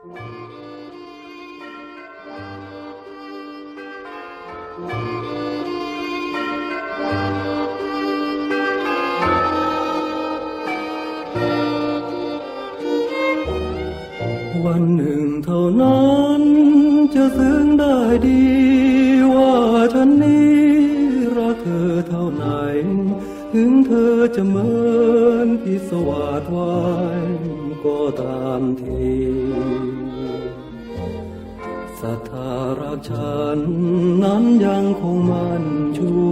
วันหนึ่งเท่านั้นจะซึ้งได้ดีว่าฉันนี้รักเธอเท่าไหน ถึงเธอจะเหมือนพิศวาสวาย ก็ตามทีศรัทธารักฉันนั้นยังคงมันชั่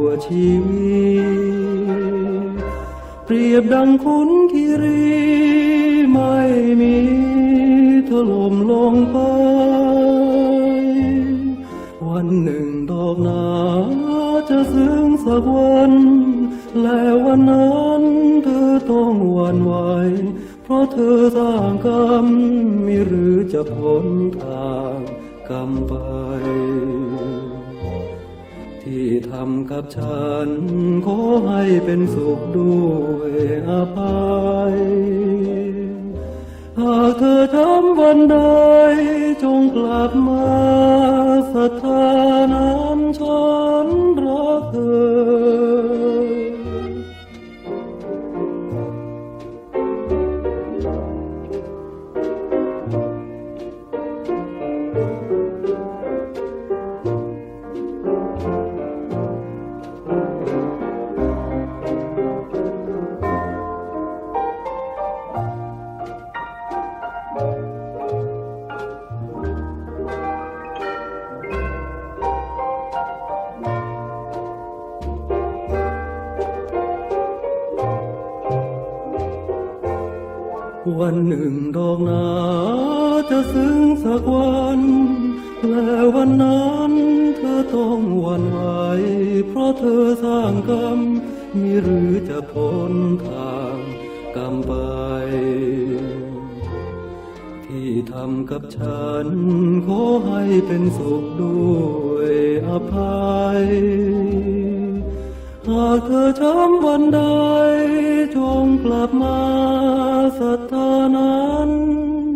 วชีวิตเปรียบดังคุนคีรีไม่มีถล่มลงไปวันหนึ่งดอกนาจะซึ้งสักวัน และวันนั้นเธอต้องหวันไหว เพราะเธอสร้างกรรมมีหรือจะพ้นทางกรรมไป ที่ทำกับฉัน ขอให้เป็นสุขด้วยอภัย หากเธอทำวันใด จงกลับมาสถานั้นฉันรักเธอ วันหนึ่งดอกนาจะซึ้งสักวัน และวันนั้นเธอต้องหวันไหว เพราะเธอสร้างกรรม มีหรือจะพ้นทางกรรมไป ที่ทำกับฉัน ขอให้เป็นสุขด้วยอภัย หากเธอช้ำวันใดจงกลับมาศรัทธานั้นฉัน